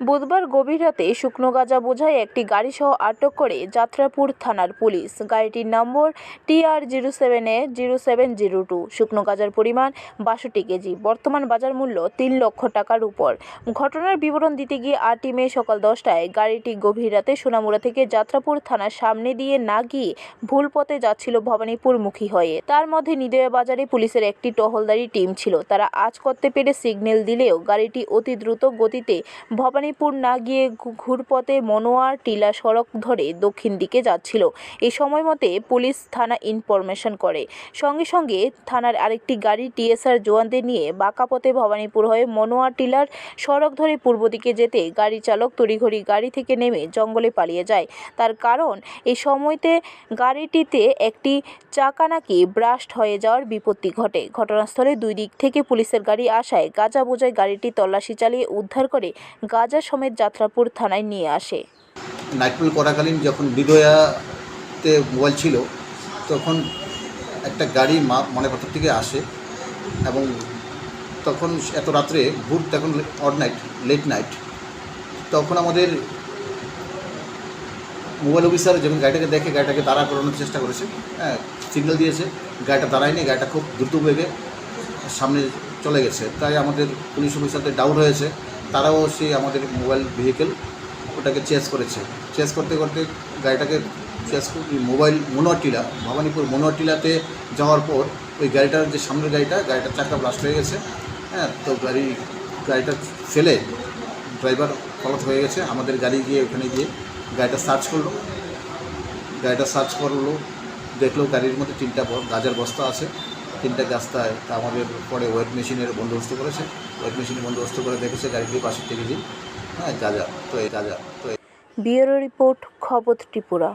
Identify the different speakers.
Speaker 1: বুধবার গভীর রাতে শুকনো গাঁজা বোঝাই একটি গাড়িসহ আটক করে যাত্রাপুর থানার পুলিশ। গাড়িটির নম্বর TR zero seven A zero seven zero two. শুকনো গাঁজার পরিমাণ বাষট্টি কেজি। বর্তমান বাজার মূল্য তিন লক্ষ টাকার উপর। ঘটনার বিবরণ দিতে গিয়ে আটই মে সকাল দশটায় গাড়িটি গভীর রাতে সোনামুড়া থেকে যাত্রাপুর থানার সামনে দিয়ে না গিয়ে ভুল পথে যাচ্ছিল ভবানীপুরমুখী হয়ে। তার মধ্যে নিদয়া বাজারে পুলিশের একটি টহলদারি টিম ছিল। তারা আজ করতে পেরে সিগন্যাল দিলেও গাড়িটি অতি দ্রুত গতিতে ভবানীপুর না গিয়ে ঘুরপথে মনোয়ার, টিলা সড়ক ধরে দক্ষিণ দিকে যাচ্ছিল। এই সময় মতে পুলিশ থানা ইনফরমেশন করে। সঙ্গে সঙ্গে থানার আরেকটি গাড়ি টিএসআর জওয়ানদের নিয়ে বাঁকা পথে ভবানীপুর হয়ে মনোয়ার, টিলার সড়ক ধরে পূর্ব দিকে যেতে গাড়ি চালক তড়িঘড়ি গাড়ি থেকে নেমে জঙ্গলে পালিয়ে যায়। তার কারণ, এই সময়তে গাড়িটিতে একটি চাকা নাকি ব্রাস্ট হয়ে যাওয়ার বিপত্তি ঘটে। ঘটনাস্থলে দুই দিক থেকে পুলিশের গাড়ি আসায় গাঁজা বোঝায় গাড়িটি তল্লাশি চালিয়ে উদ্ধার করে গাঁজা সমেত যাত্রাপুর থানায় নিয়ে আসে।
Speaker 2: নাইটমেল করাকালীন যখন বিদয়াতে মোবাইল ছিল, তখন একটা গাড়ি মা মনেপাথর থেকে আসে এবং তখন এত রাত্রে ভোর তখন অড নাইট, লেট নাইট, তখন আমাদের মোবাইল অফিসার যখন গাড়িটাকে দেখে, গাড়িটাকে দাঁড়া করানোর চেষ্টা করেছে হ্যাঁ সিগন্যাল দিয়েছে, গাড়িটা দাঁড়ায়নি, গাড়িটা খুব দ্রুত বেগে সামনে চলে গেছে। তাই আমাদের পুলিশ অফিসারদের ডাউট হয়েছে তারাও সেই আমাদের মোবাইল ভেহিকেল ওটাকে চেস করেছে। চেস করতে করতে গাড়িটাকে চেস মোবাইল মনোয়ারটিলা ভবানীপুর মনোয়ারটিলাতে যাওয়ার পর ওই গাড়িটার যে সামনের গাড়িটা, গাড়িটার চাকা ব্লাস্ট হয়ে গেছে। হ্যাঁ তো গাড়ি, গাড়িটা ফেলে ড্রাইভার ফলত হয়ে গেছে। আমাদের গাড়ি গিয়ে ওখানে গিয়ে গাড়িটা সার্চ করল। গাড়িটা সার্চ করল, দেখল গাড়ির মধ্যে তিনটা গাজার বস্তা আছে। তিনটা রাস্তায় তা আমাদের পরে ওয়েট মেশিনের বন্দোবস্ত করেছে। ওয়েট মেশিনের বন্দোবস্ত করে দেখেছে গাড়িটি পাশের থেকে যে হ্যাঁ যা তো এই যা যা, তো
Speaker 1: ব্যুরো রিপোর্ট খবর ত্রিপুরা।